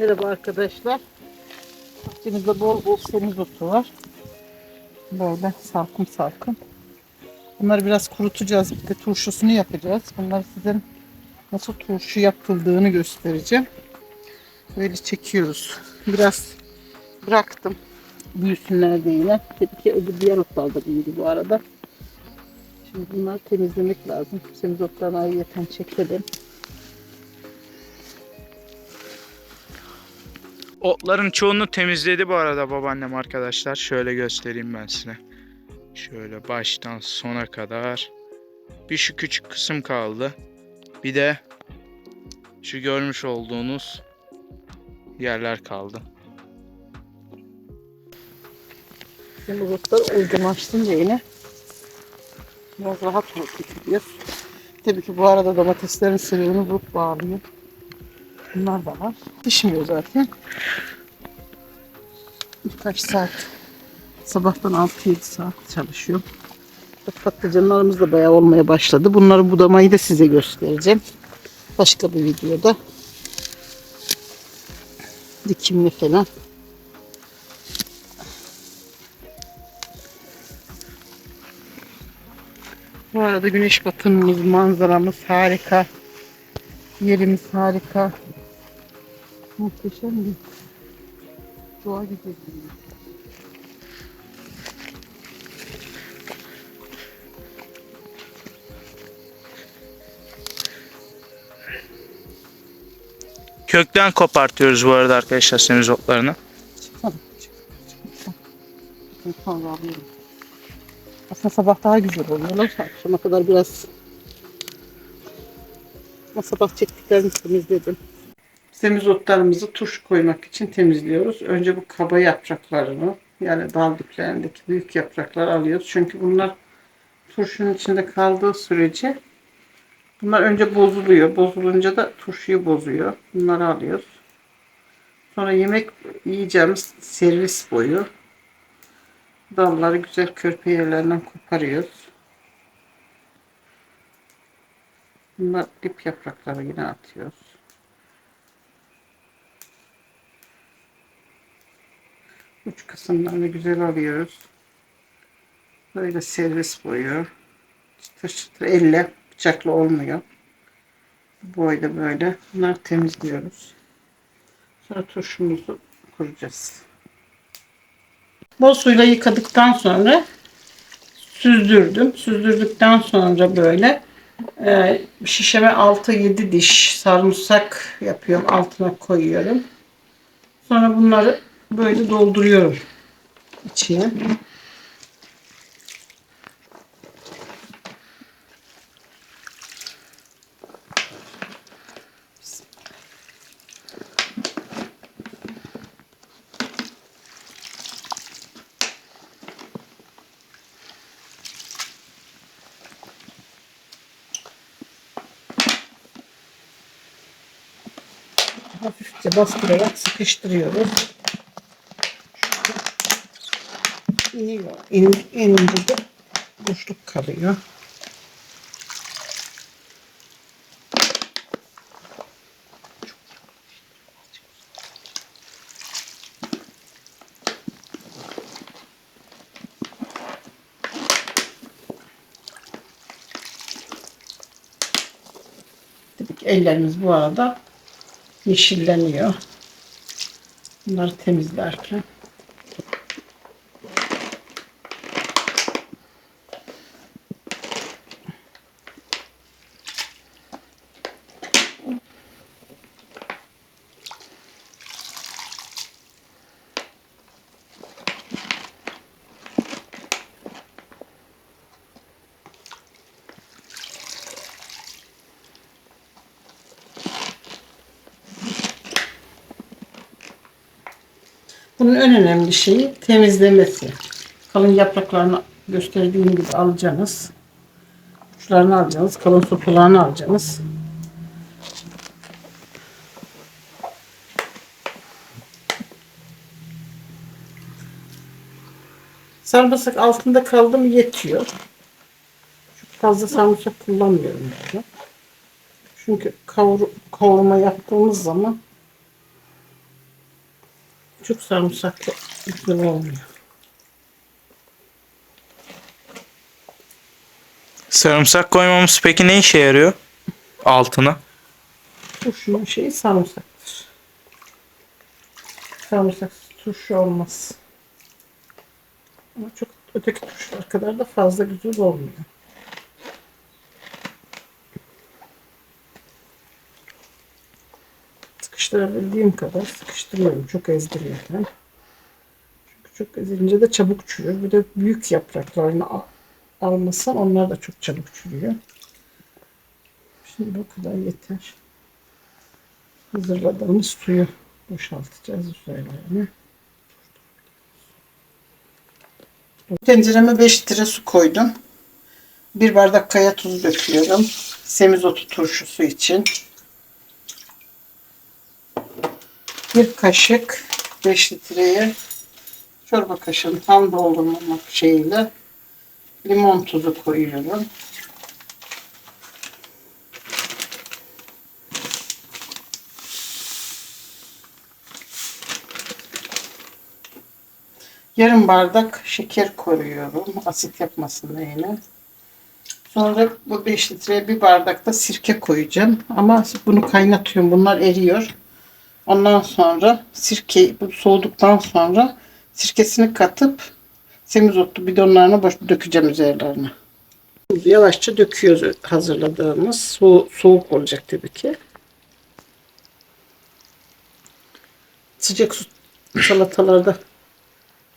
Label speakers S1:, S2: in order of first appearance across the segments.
S1: Merhaba arkadaşlar. Bahçemizde bol bol semizotu var. Böyle salkım salkım. Bunları biraz kurutacağız. Bir de turşusunu yapacağız. Bunları size nasıl turşu yapıldığını göstereceğim. Böyle çekiyoruz. Biraz bıraktım. Büyüsünler diye yine. Tabii ki öbür diğer otlar da büyüdü bu arada. Şimdi bunları temizlemek lazım. Semizotlarını ayrıyeten çekelim.
S2: Otların çoğunu temizledi bu arada babaannem arkadaşlar. Şöyle göstereyim ben size. Şöyle baştan sona kadar. Bir şu küçük kısım kaldı. Bir de şu görmüş olduğunuz yerler kaldı.
S1: Semizotlar olgunlaştınca yine biraz rahat hareket ediyor. Tabii ki bu arada domateslerin sırrını vurup bağlıyor. Bunlar da var. Pişmiyor zaten. Birkaç saat. Sabahtan 6-7 saat çalışıyor. Patlıcanlarımız da bayağı olmaya başladı. Bunları budamayı da size göstereceğim. Başka bir videoda. Dikimli falan. Bu arada güneş batımımız, manzaramız harika. Yerimiz harika. Muhteşem bir doğa güzelliği.
S2: Kökten kopartıyoruz bu arada arkadaşlar semizotlarını.
S1: Çıksana. çık, çık, çık. Aslında sabah daha güzel oluyorlar. Akşama kadar biraz ama sabah çektiklerini temizledim. Semizotlarımızı turşu koymak için temizliyoruz. Önce bu kaba yapraklarını yani dal diplerindeki büyük yaprakları alıyoruz. Çünkü bunlar turşunun içinde kaldığı sürece bunlar önce bozuluyor. Bozulunca da turşuyu bozuyor. Bunları alıyoruz. Sonra yemek yiyeceğimiz servis boyu dalları güzel körpe yerlerinden koparıyoruz. Bunlar dip yaprakları yine atıyoruz. Uç kısımlarını güzel alıyoruz. Böyle servis boyu. Çıtır çıtır elle bıçakla olmuyor. Boyda böyle. Bunları temizliyoruz. Sonra turşumuzu kuracağız. Bol suyla yıkadıktan sonra süzdürdüm. Süzdürdükten sonra böyle e, şişeme 6-7 diş sarımsak yapıyorum. Altına koyuyorum. Sonra bunları böyle dolduruyorum içine. hafifçe bastırarak sıkıştırıyoruz. İniyor. İn, inince de boşluk kalıyor. Ellerimiz bu arada yeşilleniyor. Bunları temizlerken. Bunun en önemli şeyi temizlemesi. Kalın yapraklarını gösterdiğim gibi alacaksınız. Uçlarını alacaksınız. Kalın sopalarını alacaksınız. Sarımsak altında kaldı mı yetiyor. Çok fazla sarımsak kullanmıyorum. Çünkü kavur, kavurma yaptığımız zaman Çok sarımsaklı güzel olmuyor.
S2: Sarımsak koymamız peki ne işe yarıyor? Altına.
S1: Turşunun şeyi sarımsaktır. Sarımsaksız turşu olmaz. Ama çok öteki turşular kadar da fazla güzel olmuyor. Sıkıştırabildiğim kadar sıkıştırıyorum. Çok ezdirmeden. Çünkü çok ezilince de çabuk çürür. Bir de büyük yapraklarını al- almasam onlar da çok çabuk çürüyor. Şimdi bu kadar yeter hazırladığımız suyu boşaltacağız üzerlerine. Tencereme 5 litre su koydum. Bir bardak kaya tuzu döküyorum. Semizotu turşusu için. Bir kaşık 5 litreye çorba kaşığını tam doldurmamak şeyiyle limon tuzu koyuyorum. Yarım bardak şeker koyuyorum. Asit yapmasın diye yine. Sonra bu 5 litreye bir bardak da sirke koyacağım. Ama bunu kaynatıyorum. Bunlar eriyor. Ondan sonra sirke bu soğuduktan sonra sirkesini katıp semizotlu bidonlarına boş dökeceğim üzerlerine. Yavaşça döküyoruz hazırladığımız. Soğuk, soğuk olacak tabii ki. Sıcak su salatalarda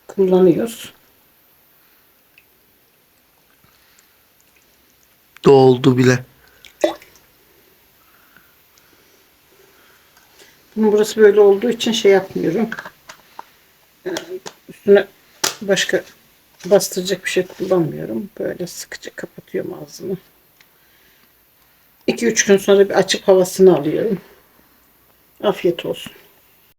S1: kullanıyoruz.
S2: Doldu bile.
S1: Bunun burası böyle olduğu için şey yapmıyorum. Yani üstüne başka bastıracak bir şey kullanmıyorum. Böyle sıkıca kapatıyorum ağzını. 2-3 gün sonra bir açıp havasını alıyorum. Afiyet olsun.